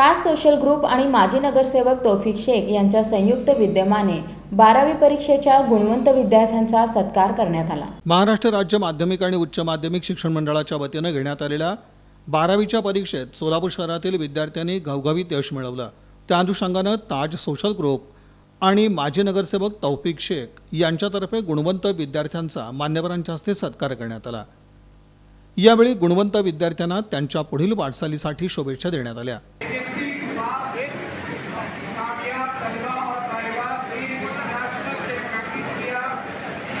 Caste social group आणि माजी नगरसेवक तौफिक शेख यांच्या संयुक्त विद्यमाने बारावी परीक्षेच्या गुणवंत विद्यार्थ्यांचा सत्कार करण्यात आला. महाराष्ट्र राज्य माध्यमिक आणि उच्च माध्यमिक शिक्षण मंडळाच्या वतीनं घेण्यात आलेल्या बारावीच्या परीक्षेत सोलापूर शहरातील विद्यार्थ्यांनी घवघवीत यश मिळवलं. त्या अनुषंगानं ताज सोशल ग्रुप आणि माजी नगरसेवक तौफिक शेख यांच्यातर्फे गुणवंत विद्यार्थ्यांचा मान्यवरांच्या हस्ते सत्कार करण्यात आला. यावेळी गुणवंत विद्यार्थ्यांना त्यांच्या पुढील वाटचालीसाठी शुभेच्छा देण्यात आल्या. एसएससी पास कामयाब तलबा और तालिबात ने मुनासिबत से मुनद किया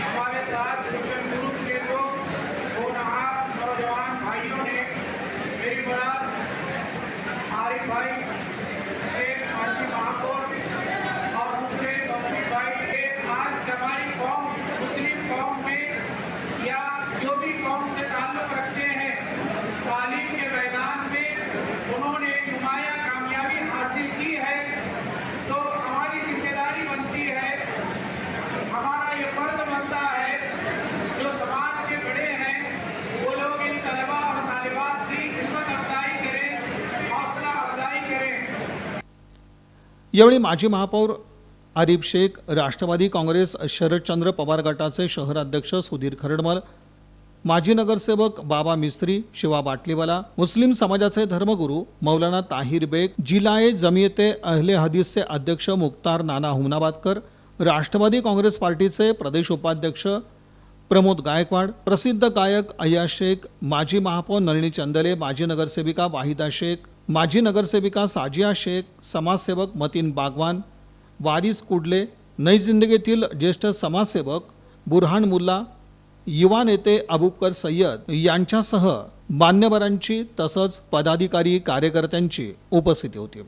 हमारे ताज रोशन ग्रुप के दो होनहार नौजवान भाइयों ने मेरी बड़ा आरिफ भाई यावेळी माजी महापौर आरिफ शेख राष्ट्रवादी काँग्रेस शरदचंद्र पवार गटाचे शहराध्यक्ष सुधीर खरडमल माजी नगरसेवक बाबा मिस्त्री शिवा बाटलीवाला मुस्लिम समाजाचे धर्मगुरू मौलाना ताहिर बेग जिलाये जमियते अहले हदीसचे अध्यक्ष मुक्तार नाना हुमनाबादकर राष्ट्रवादी काँग्रेस पार्टीचे प्रदेश उपाध्यक्ष प्रमोद गायकवाड प्रसिद्ध गायक अय्या शेख माजी महापौर नळनी चंदले माजी नगरसेविका वाहिदा शेख माजी नगरसेविका साजिया शेख समाजसेवक मतीन बागवान वारिस कुडले नई जिंदगीतील ज्येष्ठ समाजसेवक बुरहान मुल्ला युवा नेते अबुबकर सय्यद यांच्यासह मान्यवरांची तसंच पदाधिकारी कार्यकर्त्यांची उपस्थिती होती.